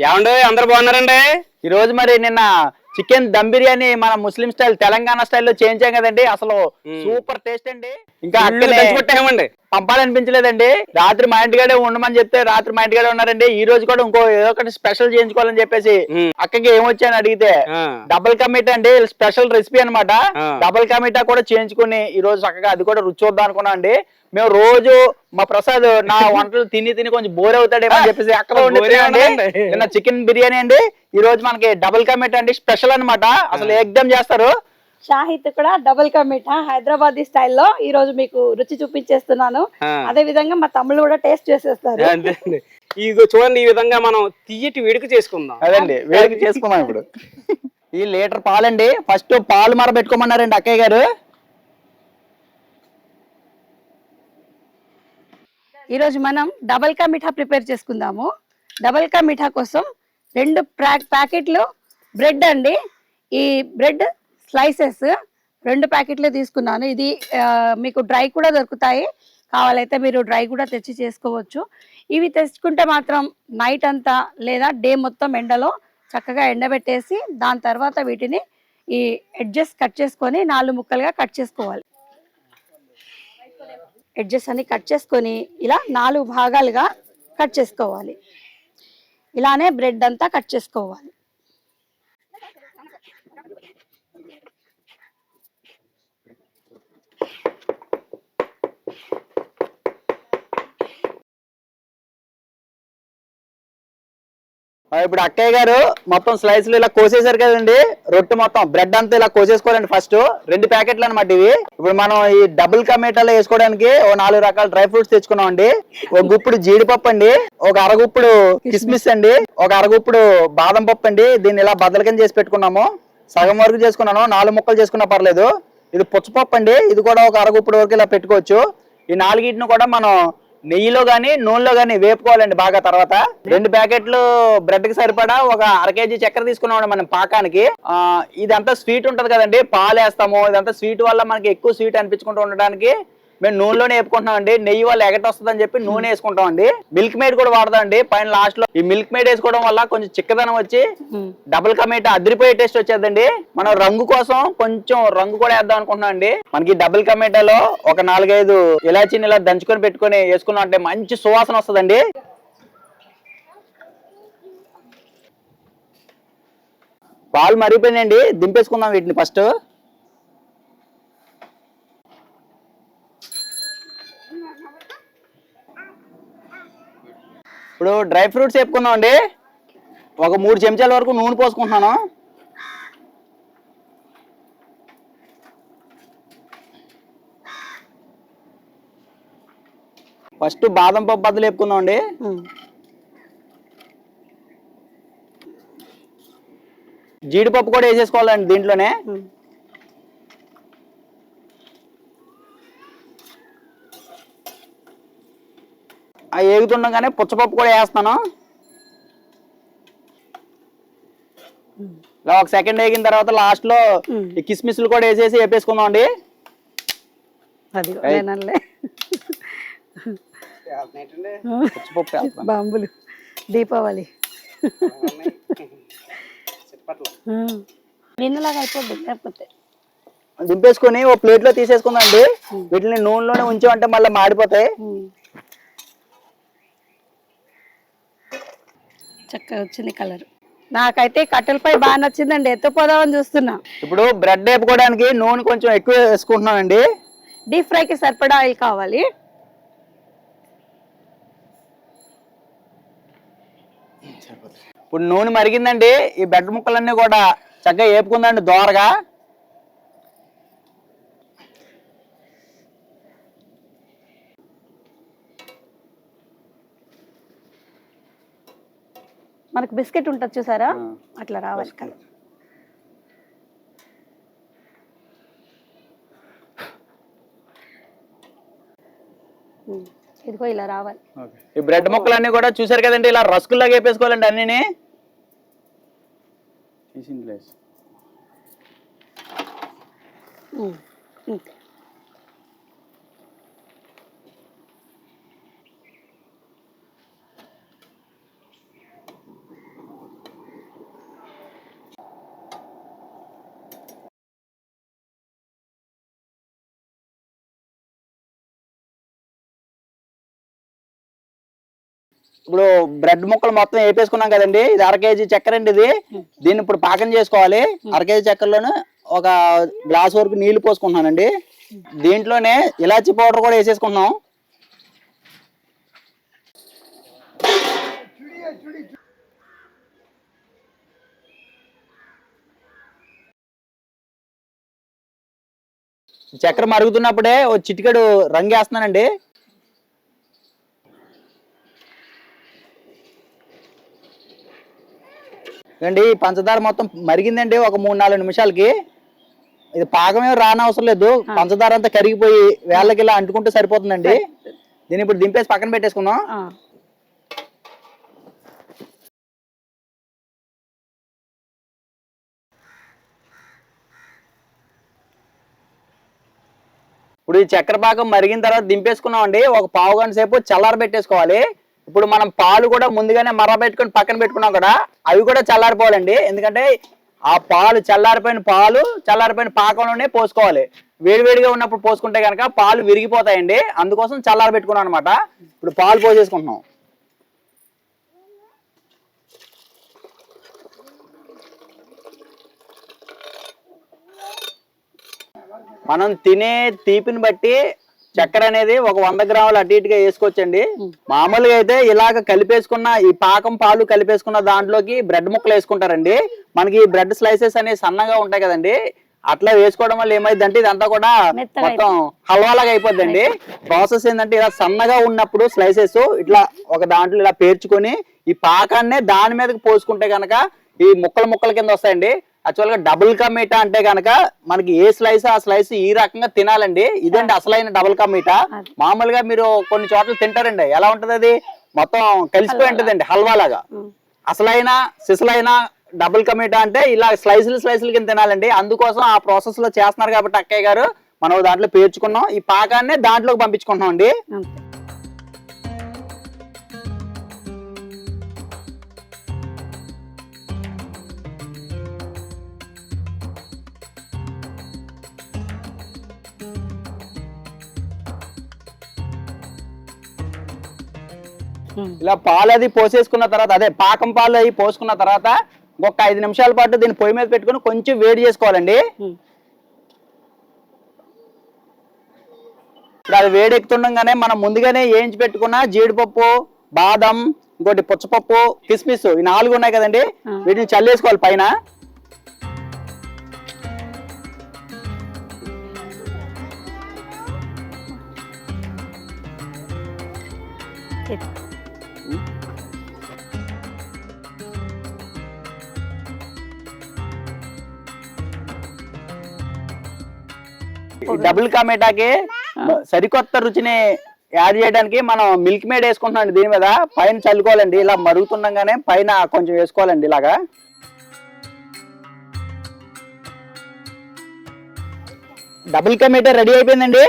ఏమండి అందరు బాగున్నారండి? ఈ రోజు మరి నిన్న చికెన్ దమ్ బిర్యానీ మన ముస్లిం స్టైల్ తెలంగాణ స్టైల్లో చేయించాం కదండి. అసలు. సూపర్ టేస్ట్ అండి. ఇంకా దంచిపెట్టామండి పంపాలనిపించలేదండి. రాత్రి మా ఇంటికాడే ఉండమని చెప్తే రాత్రి మా ఇంటికాడే ఉన్నారండి. ఈ రోజు కూడా ఇంకో ఏదో ఒకటి స్పెషల్ చేయించుకోవాలని చెప్పేసి. అక్కకి ఏమొచ్చాను అడిగితే. డబుల్ కమిటా అండి. స్పెషల్ రెసిపీ అన్నమాట. ఆ. డబుల్ కమిటా కూడా చేయించుకుని ఈ రోజు చక్కగా అది కూడా రుచి చూద్దాం అనుకున్నాం అండి. మేము రోజు మా ప్రసాద్ నా వంటలు తిని తిని కొంచెం బోర్ అవుతాడేమో అని చెప్పేసి అక్కడ ఉండి. నిన్న చికెన్ బిర్యానీ అండి. ఈ రోజు మనకి డబుల్ కమిటా అండి. స్పెషల్ అన్నమాట. అసలు ఎగ్దమ్ చేస్తారు. షాహిద్ కూడా డబుల్ కా మీఠా హైదరాబాదీ స్టైల్లో ఈ రోజు మీకు రుచి చూపించేస్తున్నాను. అదే విధంగా మా తమ్ముళ్ళు కూడా టేస్ట్ చేసేస్తారు. ఇదిగో చూడండి ఈ విధంగా మనం తీయటి వేడుక చేసుకుందాం. అదండి వేడికి చేసుకుందాం ఇప్పుడు. ఈ లీటర్ పాలండి ఫస్ట్ పాలు మర పెట్టుకోమన్నారండి అక్కయ్య గారు. ఈ రోజు మనం డబల్ కా మీఠా ప్రిపేర్ చేసుకుందాము. డబల్ కా మీఠా కోసం రెండు ప్యాక్ ప్యాకెట్లు బ్రెడ్ అండి. ఈ బ్రెడ్ స్లైసెస్ రెండు ప్యాకెట్లు తీసుకున్నాను. ఇది మీకు డ్రై కూడా దొరుకుతాయి. కావాలైతే మీరు డ్రై కూడా తెచ్చి చేసుకోవచ్చు. ఇవి తెచ్చుకుంటే మాత్రం నైట్ అంతా లేదా డే మొత్తం ఎండలో చక్కగా ఎండబెట్టేసి దాని తర్వాత వీటిని ఈ ఎడ్జెస్ కట్ చేసుకొని నాలుగు ముక్కలుగా కట్ చేసుకోవాలి. ఎడ్జెస్ అన్ని కట్ చేసుకొని ఇలా నాలుగు భాగాలుగా కట్ చేసుకోవాలి. ఇలానే బ్రెడ్ అంతా కట్ చేసుకోవాలి. ఇప్పుడు అక్కయ్య గారు మొత్తం స్లైస్లు ఇలా కోసేసారు కదండి. రొట్టె మొత్తం బ్రెడ్ అంతా ఇలా కోసేసుకోవాలండి ఫస్ట్ రెండు ప్యాకెట్లు అనమాట ఇవి. ఇప్పుడు మనం ఈ డబుల్ కమేటాలో వేసుకోవడానికి ఓ నాలుగు రకాల డ్రై ఫ్రూట్స్ తెచ్చుకున్నాం అండి ఒక గుప్పుడు జీడిపప్పు అండి ఒక అరగుప్పుడు కిస్మిస్ అండి ఒక అరగుప్పుడు బాదం పప్పు అండి. దీన్ని ఇలా బదలకం చేసి పెట్టుకున్నాము. సగం వరకు చేసుకున్నాను నాలుగు ముక్కలు చేసుకున్నా పర్లేదు. ఇది పుచ్చపప్పు అండి ఇది కూడా ఒక అరగుప్పుడు వరకు ఇలా పెట్టుకోవచ్చు. ఈ నాలుగింటిని కూడా మనం నెయ్యిలో గానీ నూనెలో గానీ వేపుకోవాలండి బాగా తర్వాత. రెండు ప్యాకెట్లు బ్రెడ్కి సరిపడా ఒక అర కేజీ చక్కెర తీసుకున్నాం మనం పాకానికి. ఇదంతా స్వీట్ ఉంటది కదండి పాలు వేస్తాము ఇదంతా స్వీట్ వల్ల మనకి ఎక్కువ స్వీట్ అనిపించుకుంటూ ఉండడానికి మేము నూనెలోనే వేపుకుంటున్నాం అండి. నెయ్యి వల్ల ఎగట వస్తుందని చెప్పి నూనె వేసుకుంటాం అండి మిల్క్ మేడ్ కూడా వాడదాం అండి పైన లాస్ట్లో ఈ మిల్క్ మేడ్ వేసుకోవడం వల్ల కొంచెం చిక్కదనం వచ్చి డబుల్ కమేటా అదిరిపోయే టేస్ట్ వచ్చేదండి. మనం రంగు కోసం కొంచెం రంగు కూడా వేద్దాం అనుకుంటున్నాం అండి. మనకి డబుల్ కమేటాలో ఒక నాలుగైదు ఇలాచీని ఇలా దంచుకొని పెట్టుకొని వేసుకున్నాం అంటే మంచి సువాసన వస్తుందండి. పాలు మరిగిపోయినాయండి. దింపేసుకుందాం వీటిని ఫస్ట్ ఇప్పుడు డ్రై ఫ్రూట్స్ వేపుకుందాం అండి ఒక మూడు చెంచాల వరకు నూనె పోసుకుంటున్నాను. ఫస్ట్ బాదం పప్పు బద్దలు వేపుకుందాం అండి జీడిపప్పు కూడా వేసేసుకోవాలండి దీంట్లోనే. ఏగుతుండగానే పుచ్చపప్పు కూడా వేస్తాను. ఇలా ఒక సెకండ్ వేగిన తర్వాత లాస్ట్లో ఈ కిస్మిస్లు కూడా వేసేసి వేపేసుకుందాం అండి. బాంబులు. దీపావళి. నిన్నలాగా అయిపోద్ది లేకపోతే. దింపేసుకొని ఓ ప్లేట్లో తీసేసుకుందాం అండి. వీటిని నూనెలోనే ఉంచామంటే మళ్ళీ మాడిపోతాయి. చక్కగా వచ్చింది కలర్. నాకైతే కట్టెలపై బాగా నచ్చిందండి. ఎత్తుపోదామని చూస్తున్నా. ఇప్పుడు బ్రెడ్ వేపుకోవడానికి నూనె కొంచెం ఎక్కువ వేసుకుంటున్నానండి. డీప్ ఫ్రైకి సరిపడా ఆయిల్ కావాలి. ఇప్పుడు నూనె మరిగిందండి. ఈ బెడ్ ముక్కలన్నీ కూడా చక్కగా వేపుకుందండి దోరగా. మనకు బిస్కెట్ ఉంటుంది చూసారా? అట్లా రావాలి కలర్ ఇదిగో ఇలా రావాలి. ఈ బ్రెడ్ ముక్కలన్నీ కూడా చూసారు కదండి ఇలా రస్కుల్లాగా వేపేసుకోవాలండి అన్నీని? ఉమ్, ఇంతే. ఇప్పుడు బ్రెడ్ ముక్కలు మొత్తం వేపేసుకున్నాం కదండి. ఇది అర కేజీ చక్కెర అండి ఇది. దీన్ని ఇప్పుడు పాకం చేసుకోవాలి. అర కేజీ చక్కెరలోనే ఒక గ్లాస్ వరకు నీళ్ళు పోసుకుంటున్నానండి. దీంట్లోనే ఇలాచీ పౌడర్ కూడా వేసేసుకుంటున్నాం. చక్కెర మరుగుతున్నప్పుడే ఓ చిటికెడు రంగు వేస్తున్నానండి. అండి పంచదార మొత్తం మరిగిందండి ఒక మూడు నాలుగు నిమిషాలకి. ఇది పాకమే రానవసరం లేదు. పంచదార అంతా కరిగిపోయి వేళ్ళకి ఇలా అంటుకుంటే సరిపోతుందండి. దీన్ని ఇప్పుడు దింపేసి పక్కన పెట్టేసుకుందాం. ఆ. ఇప్పుడు ఈ చక్కెర పాకం మరిగిన తర్వాత దింపేసుకున్నాం అండి ఒక పావు గంట సేపు చల్లార పెట్టేసుకోవాలి ఇప్పుడు మనం పాలు కూడా ముందుగానే మర్ర పెట్టుకుని పక్కన పెట్టుకున్నాం కదా అవి కూడా చల్లారిపోవాలండి. ఎందుకంటే ఆ పాలు చల్లారిపోయిన పాలు చల్లారిపోయిన పాకంలోనే పోసుకోవాలి. వేడివేడిగా ఉన్నప్పుడు పోసుకుంటే కనుక పాలు విరిగిపోతాయండి. అందుకోసం చల్లార పెట్టుకున్నాం అనమాట ఇప్పుడు పాలు పోసేసుకుంటున్నాం. మనం తినే తీపిని బట్టి చక్కెర అనేది ఒక వంద గ్రాములు అటు ఇటుగా వేసుకోవచ్చండి. మామూలుగా అయితే ఇలాగ కలిపేసుకున్న ఈ పాకం పాలు కలిపేసుకున్న దాంట్లోకి బ్రెడ్ ముక్కలు వేసుకుంటారండి. మనకి ఈ బ్రెడ్ స్లైసెస్ అనేవి సన్నగా ఉంటాయి కదండి. అట్లా వేసుకోవడం వల్ల ఏమైందంటే ఇదంతా కూడా మొత్తం హల్వాలాగా అయిపోద్దండి. ప్రాసెస్ ఏంటంటే ఇలా సన్నగా ఉన్నప్పుడు స్లైసెస్ ఇట్లా ఒక దాంట్లో ఇలా పేర్చుకొని ఈ పాకాన్నే దాని మీదకి పోసుకుంటే కనుక ఈ ముక్కలు ముక్కల కింద వస్తాయండి. యాక్చువల్గా డబుల్ కా మీఠా అంటే కనుక మనకి ఏ స్లైస్ ఆ స్లైస్ ఈ రకంగా తినాలండి. ఇదండి అసలైన డబుల్ కా మీఠా. మామూలుగా మీరు కొన్ని చోట్ల తింటారండి. ఎలా ఉంటది అది మొత్తం కలిసిపోయి ఉంటదండి హల్వా లాగా. అసలైన సిసలైన డబుల్ కమీటా అంటే ఇలా స్లైసులు స్లైసులు కింద తినాలండి. అందుకోసం ఆ ప్రాసెస్లో చేస్తున్నారు కాబట్టి అక్కయ్య గారు మనం దాంట్లో పేర్చుకున్నాం. ఈ పాకాన్ని దాంట్లోకి పంపించుకుంటున్నాం అండి ఇలా పాలు అది పోసేసుకున్న తర్వాత అదే పాకం పాలు అవి పోసుకున్న తర్వాత ఒక ఐదు నిమిషాల పాటు దీన్ని పొయ్యి మీద పెట్టుకుని కొంచెం వేడి చేసుకోవాలండి. ఇప్పుడు అది వేడెక్కుతుండగానే మనం ముందుగానే వేయించి పెట్టుకున్న జీడిపప్పు బాదం ఇంకోటి పుచ్చపప్పు కిస్మిస్ ఈ నాలుగు ఉన్నాయి కదండి. వీటిని చల్లేసుకోవాలి పైన ఇది. డబుల్ కామేటాకి సరికొత్త రుచిని యాడ్ చేయడానికి మనం మిల్క్ మేడ్ వేసుకుంటున్నాం దీని మీద. పైన చల్లుకోవాలండి ఇలా మరుగుతుండగానే పైన కొంచెం వేసుకోవాలండి ఇలాగా. డబుల్ కమేటా రెడీ అయిపోయిందండి?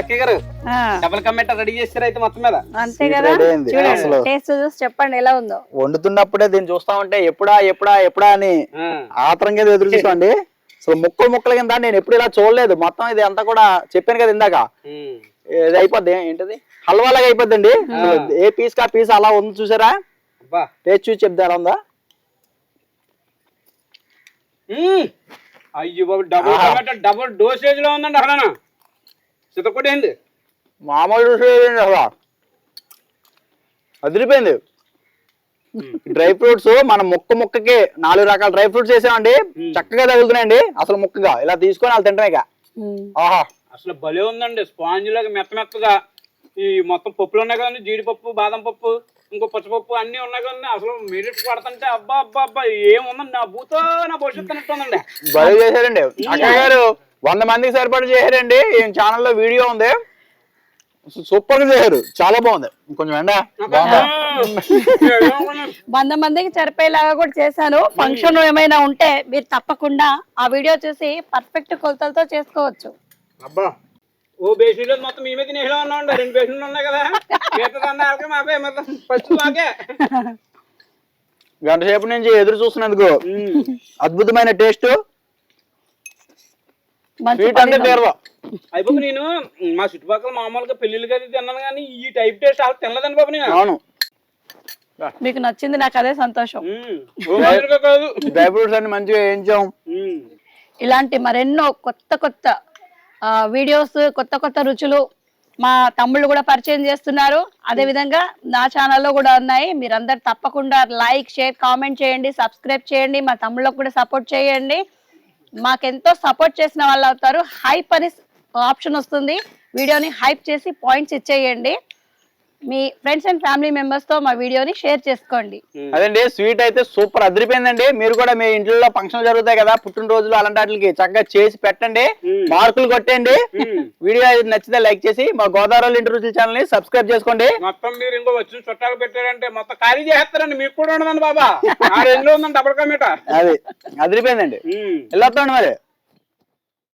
అక్కయ్య గారు? డబల్ కమ్మెట రెడీ చేస్తారు అయితే మొత్తం మీద? అంతే కదా. చూడండి. టేస్ట్ చూసి చెప్పండి ఎలా ఉందో. వండుతున్నప్పుడే దీన్ని చూస్తా ఉంటే ఎప్పుడా ఎప్పుడా ఎప్పుడా అని. ఆత్రంగా ఎదురు చూసుకోండి అసలు ముక్కలు ముక్కల కింద నేను ఎప్పుడు ఇలా చూడలేదు. మొత్తం ఇది అంతా కూడా చెప్పాను కదా ఇందాక. ఇది అయిపోద్ది ఏంటిది? హల్వాలాగా అయిపోద్దండి. అసలు ఏ పీస్ కా పీస్ అలా ఉంది చూసారా? అబ్బా. టేస్ట్ చూసి చెప్తే ఎలా ఉందా. అయ్యో బాబు డబుల్ డబుల్ డోసేజ్లో ఉందండి అసలు సితకొట్టి ఏంది? మామూలు లేదండి అసలు అదిరిపోయింది. డ్రై ఫ్రూట్స్ మన ముక్క ముక్కకి నాలుగు రకాల డ్రై ఫ్రూట్స్ వేసామండి. చక్కగా తగులుతున్నాయండి. అసలు ముక్కగా. ఇలా తీసుకొని వాళ్ళు తింటాం ఇక. ఉమ్. ఆహా. అసలు భలే ఉందండి. స్పాంజ్ లాగా మెత్త మెత్తగా. ఈ మొత్తం పప్పులు ఉన్నాయి కదండి. జీడిపప్పు బాదం పప్పు ఇంకో పచ్చపప్పు అన్ని ఉన్నాయి కదండి. అసలు మెరిట్ పడుతుంటే అబ్బా అబ్బా అబ్బా ఏముందండి? నా భూతో నా భవిష్యత్తు అన్నట్టుందండి భలే చేశారండి. అక్కయ్య గారు వంద మందికి సరిపడా చేశారండి ఈ ఛానల్లో వీడియో ఉంది. సూపర్గా చేశారు చాలా బాగుంది. కొంచెం ఎండ బాగుందా? వంద మందికి సరిపోయేలాగా కూడా చేశాను. ఫంక్షన్ ఏమైనా ఉంటే మీరు తప్పకుండా ఆ వీడియో చూసి పర్ఫెక్ట్ కొలతలతో చేసుకోవచ్చు. అబ్బా. ఓ బేసిన్లో మొత్తం ఉన్నాం రెండు బేసిన్లు ఉన్నాయి కదా. మాకే మొత్తం ఫస్ట్ మాకే. గంట సేపు నుంచి ఎదురు చూస్తున్నందుకు. అద్భుతమైన టేస్ట్. స్వీట్. తీరదు అయిపోయి నేను మా చుట్టుపక్కల మామూలుగా పెళ్ళిళ్ళకి అది తిన్నాను కానీ ఈ టైప్ టేస్ట్ అసలు తినలేదండి బాబు నేను. అవును. మీకు నచ్చింది నాకు అదే సంతోషం. కాదు. డ్రై ఫ్రూట్స్ అన్ని మంచిగా వేయించాం. ఇలాంటి మరెన్నో కొత్త కొత్త ఆ, వీడియోస్ కొత్త కొత్త రుచులు మా తమ్ముళ్ళు కూడా పరిచయం చేస్తున్నారు. అదే విధంగా నా ఛానల్లో కూడా ఉన్నాయి. మీరందరు తప్పకుండా లైక్ షేర్ కామెంట్ చేయండి సబ్స్క్రైబ్ చేయండి. మా తమ్ముళ్ళకు కూడా సపోర్ట్ చేయండి. మాకెంతో సపోర్ట్ చేసిన వాళ్ళు అవుతారు హైప్ అని ఆప్షన్ వస్తుంది. వీడియోని హైప్ చేసి పాయింట్స్ ఇచ్చేయండి. మీ ఫ్రెండ్స్ అండ్ ఫ్యామిలీ మెంబర్స్తో మా వీడియోని షేర్ చేసుకోండి. అదండి స్వీట్ అయితే సూపర్ అదిరిపోయిందండి. మీరు కూడా మీ ఇంట్లో ఫంక్షన్ జరుగుతాయి కదా పుట్టినరోజులు అలాంటి వాటికి చక్కగా చేసి పెట్టండి. మార్కులు కొట్టండి. వీడియో నచ్చితే లైక్ చేసి మా గోదావరి ఇంటి రుచుల ఛానల్ని సబ్స్క్రైబ్ చేసుకోండి. మొత్తం మీరు ఇంకో వచ్చిన చుట్టాలు పెట్టారంటే మొత్తం ఖాళీ చేస్తారండి మీకు కూడా ఉండదండి బాబా. ఆ ఉందండి డబుల్ కమీట అది అదిరిపోయిందండి. వెళ్ళొస్తామండి మరి?